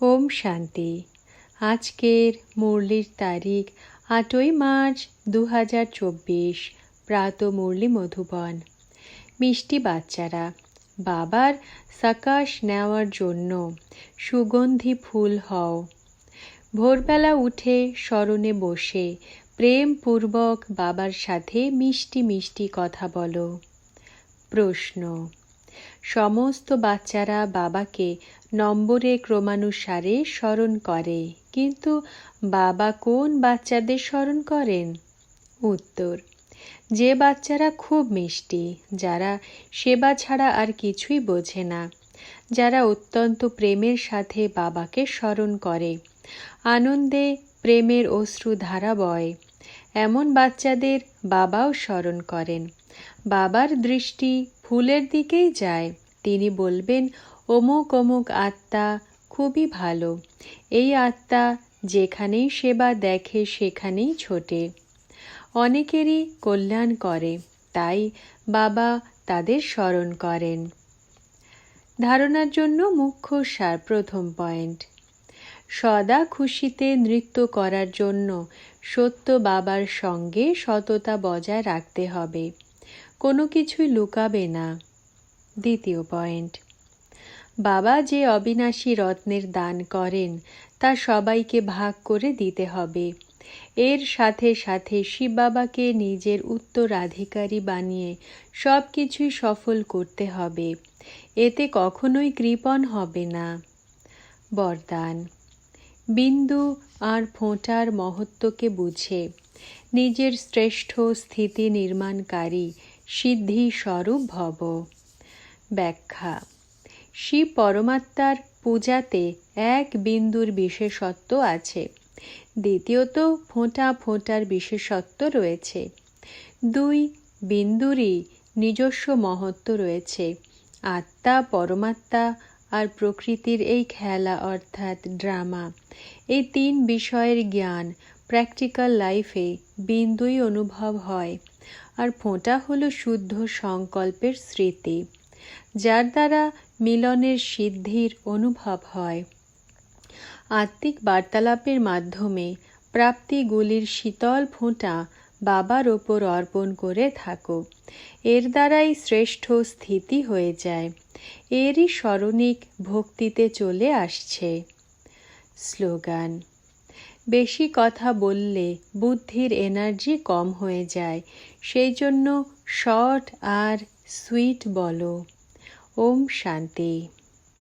ওম শান্তি। আজকের মুরলির তারিখ আটই মার্চ দু হাজার চব্বিশ, প্রাত মুরলি মধুবন। মিষ্টি বাচ্চারা, বাবার সাকাশ নেওয়ার জন্য সুগন্ধি ফুল হও। ভোরবেলা উঠে স্মরণে বসে প্রেমপূর্বক বাবার সাথে মিষ্টি মিষ্টি কথা বলো। প্রশ্ন সমস্ত বাচ্চারা বাবাকে নম্বরে ক্রমানুসারে স্মরণ করে। কিন্তু বাবা কোন বাচ্চাদের স্মরণ করেন? উত্তর, যে বাচ্চারা খুব মিষ্টি, যারা সেবা ছাড়া আর কিছুই বোঝে না, যারা অত্যন্ত প্রেমের সাথে বাবাকে স্মরণ করে। আনন্দে প্রেমের অশ্রু ধারা বয়। এমন বাচ্চাদের বাবাও স্মরণ করেন। বাবার দৃষ্টি ফুলের দিকেই যায়। তিনি বলবেন, অমুক অমুক আত্মা খুবই ভালো। এই আত্মা যেখানেই সেবা দেখে সেখানেই ছোটে। অনেকেরই কল্যাণ করে, তাই বাবা তাদের স্মরণ করেন। ধারণার জন্য মুখ্য সার প্রথম পয়েন্ট। সদা খুশিতে নৃত্য করার জন্য সত্য বাবার সঙ্গে সততা বজায় রাখতে হবে। কোনো কিছুই লুকাবে না। দ্বিতীয় পয়েন্ট। বাবা যে অবিনাশী রত্নের দান করেন, তা সবাইকে ভাগ করে দিতে হবে। এর সাথে সাথে শিব বাবাকে নিজের উত্তরাধিকারী বানিয়ে সব কিছুই সফল করতে হবে। এতে কখনোই কৃপণ হবে না। বরদান। বিন্দু আর ফোঁটার মহত্বকে বুঝে নিজের শ্রেষ্ঠ স্থিতি নির্মাণকারী সিদ্ধি স্বরূপ ভব ব্যাখ্যা শিব পরমাত্মার পূজাতে এক বিন্দুর বিশেষত্ব আছে। দ্বিতীয়ত, ফোঁটা ফোঁটার বিশেষত্ব রয়েছে। দুই, বিন্দুরই নিজস্ব মহত্ব রয়েছে। আত্মা, পরমাত্মা আর প্রকৃতির এই খেলা অর্থাৎ ড্রামা, এই তিন বিষয়ের জ্ঞান প্র্যাকটিক্যাল লাইফে বিন্দুই অনুভব হয়। আর ফোঁটা হলো শুদ্ধ সংকল্পের স্মৃতি, যার দ্বারা মিলনের সিদ্ধির অনুভব হয়। আত্মিক বার্তালাপের মাধ্যমে প্রাপ্তিগুলির শীতল ফোঁটা বাবার ওপর অর্পণ করে থাকো। এর দ্বারাই শ্রেষ্ঠ স্থিতি হয়ে যায়। এরই স্মরণিক ভক্তিতে চলে আসছে। স্লোগান বেশি কথা বললে বুদ্ধির এনার্জি কম হয়ে যায়। সেই জন্য শর্ট আর সুইট বলো। ওম শান্তি।